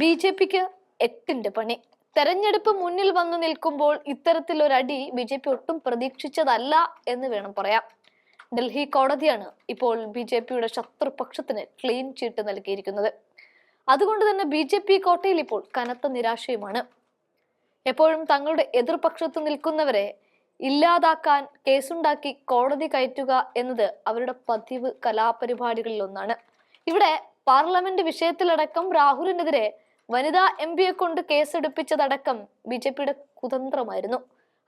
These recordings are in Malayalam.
ബി ജെ പിക്ക് എട്ടിന്റെ പണി. തെരഞ്ഞെടുപ്പ് മുന്നിൽ വന്നു നിൽക്കുമ്പോൾ ഇത്തരത്തിലൊരടി ബി ജെ പി ഒട്ടും പ്രതീക്ഷിച്ചതല്ല എന്ന് വേണം പറയാം. ഡൽഹി കോടതിയാണ് ഇപ്പോൾ ബി ജെ പിയുടെ ശത്രുപക്ഷത്തിന് ക്ലീൻ ചീട്ട് നൽകിയിരിക്കുന്നത്. അതുകൊണ്ട് തന്നെ ബി ജെ പി കോട്ടയിൽ ഇപ്പോൾ കനത്ത നിരാശയുമാണ്. എപ്പോഴും തങ്ങളുടെ എതിർപക്ഷത്ത് നിൽക്കുന്നവരെ ഇല്ലാതാക്കാൻ കേസുണ്ടാക്കി കോടതി കയറ്റുക എന്നത് അവരുടെ പതിവ് കലാപരിപാടികളിൽ ഒന്നാണ് ഇവിടെ പാർലമെന്റ് വിഷയത്തിലടക്കം രാഹുലിനെതിരെ വനിതാ എം പിയെ കൊണ്ട് കേസെടുപ്പിച്ചതടക്കം ബി ജെ പിയുടെ കുതന്ത്രമായിരുന്നു.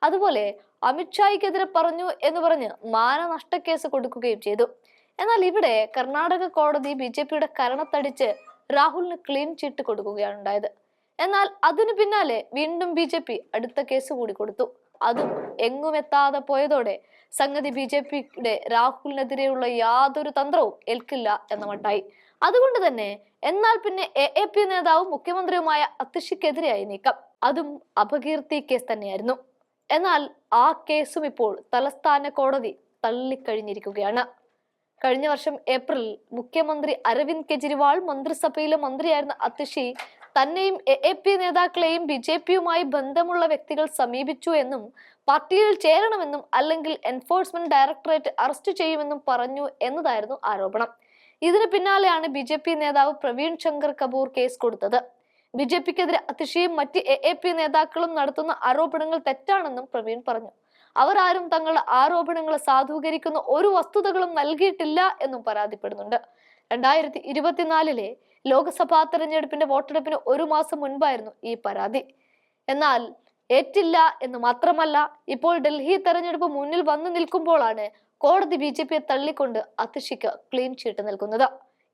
അതുപോലെ അമിത്ഷായ്ക്കെതിരെ പറഞ്ഞു എന്ന് പറഞ്ഞ് മാനനഷ്ടക്കേസ് കൊടുക്കുകയും ചെയ്തു. എന്നാൽ ഇവിടെ കർണാടക കോടതി ബി ജെ പിയുടെ കരണത്തടിച്ച് രാഹുലിന് ക്ലീൻ ചീട്ട് കൊടുക്കുകയാണ് ഉണ്ടായത്. എന്നാൽ അതിനു പിന്നാലെ വീണ്ടും ബി അടുത്ത കേസ് കൂടി കൊടുത്തു. അതും എങ്ങും എത്താതെ പോയതോടെ സംഗതി ബി ജെ പിയുടെ രാഹുലിനെതിരെയുള്ള യാതൊരു തന്ത്രവും ഏൽക്കില്ല എന്ന മട്ടായി അതുകൊണ്ട് തന്നെ എന്നാൽ പിന്നെ എ എ പി നേതാവും മുഖ്യമന്ത്രിയുമായ അതിഷിക്കെതിരെയായി നീക്കം. അതും അപകീർത്തി കേസ് തന്നെയായിരുന്നു. എന്നാൽ ആ കേസും ഇപ്പോൾ തലസ്ഥാന കോടതി തള്ളിക്കഴിഞ്ഞിരിക്കുകയാണ്. കഴിഞ്ഞ വർഷം ഏപ്രിൽ മുഖ്യമന്ത്രി അരവിന്ദ് കെജ്രിവാൾ മന്ത്രിസഭയിലെ മന്ത്രിയായിരുന്ന അതിഷി തന്നെയും എ എ പി നേതാക്കളെയും ബി ജെ പിയുമായി ബന്ധമുള്ള വ്യക്തികൾ സമീപിച്ചു എന്നും പാർട്ടിയിൽ ചേരണമെന്നും അല്ലെങ്കിൽ എൻഫോഴ്സ്മെന്റ് ഡയറക്ടറേറ്റ് അറസ്റ്റ് ചെയ്യുമെന്നും പറഞ്ഞു എന്നതായിരുന്നു ആരോപണം. ഇതിന് പിന്നാലെയാണ് ബി ജെ പി നേതാവ് പ്രവീൺ ശങ്കർ കപൂർ കേസ് കൊടുത്തത്. ബി ജെ പിക്കെതിരെ അതിഷയും മറ്റ് എ എ പി നേതാക്കളും നടത്തുന്ന ആരോപണങ്ങൾ തെറ്റാണെന്നും പ്രവീൺ പറഞ്ഞു. അവർ ആരും തങ്ങളുടെ ആരോപണങ്ങളെ സാധൂകരിക്കുന്ന ഒരു വസ്തുതകളും നൽകിയിട്ടില്ല എന്നും പരാതിപ്പെടുന്നുണ്ട്. രണ്ടായിരത്തി ഇരുപത്തിനാലിലെ ലോക്സഭാ തെരഞ്ഞെടുപ്പിന്റെ വോട്ടെടുപ്പിന് ഒരു മാസം മുൻപായിരുന്നു ഈ പരാതി. എന്നാൽ ഏറ്റില്ല എന്ന് മാത്രമല്ല ഇപ്പോൾ ഡൽഹി തെരഞ്ഞെടുപ്പ് മുന്നിൽ വന്നു നിൽക്കുമ്പോഴാണ് കോടതി ബി ജെ പിയെ തള്ളിക്കൊണ്ട് അതിഷിക്ക് ക്ലീൻ ചീട്ട് നൽകുന്നത്.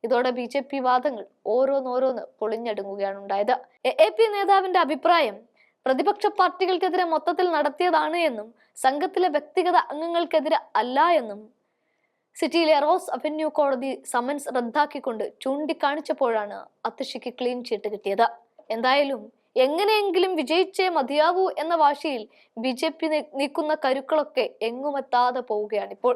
ഇതോടെ ബി ജെ പി വാദങ്ങൾ ഓരോന്നോരോന്ന് പൊളിഞ്ഞടുങ്ങുകയാണ് ഉണ്ടായത് എ പി നേതാവിന്റെ അഭിപ്രായം പ്രതിപക്ഷ പാർട്ടികൾക്കെതിരെ മൊത്തത്തിൽ നടത്തിയതാണ് എന്നും സംഘത്തിലെ വ്യക്തിഗത അംഗങ്ങൾക്കെതിരെ അല്ല എന്നും സിറ്റിയിലെ റോസ് അവന്യൂ കോടതി സമൻസ് റദ്ദാക്കിക്കൊണ്ട് ചൂണ്ടിക്കാണിച്ചപ്പോഴാണ് അത്തിഷിക്ക് ക്ലീൻ ചീട്ട് കിട്ടിയത്. എന്തായാലും എങ്ങനെയെങ്കിലും വിജയിച്ചേ മതിയാവൂ എന്ന വാശിയിൽ ബി ജെ പി നീക്കുന്ന കരുക്കളൊക്കെ എങ്ങുമെത്താതെ പോവുകയാണിപ്പോൾ.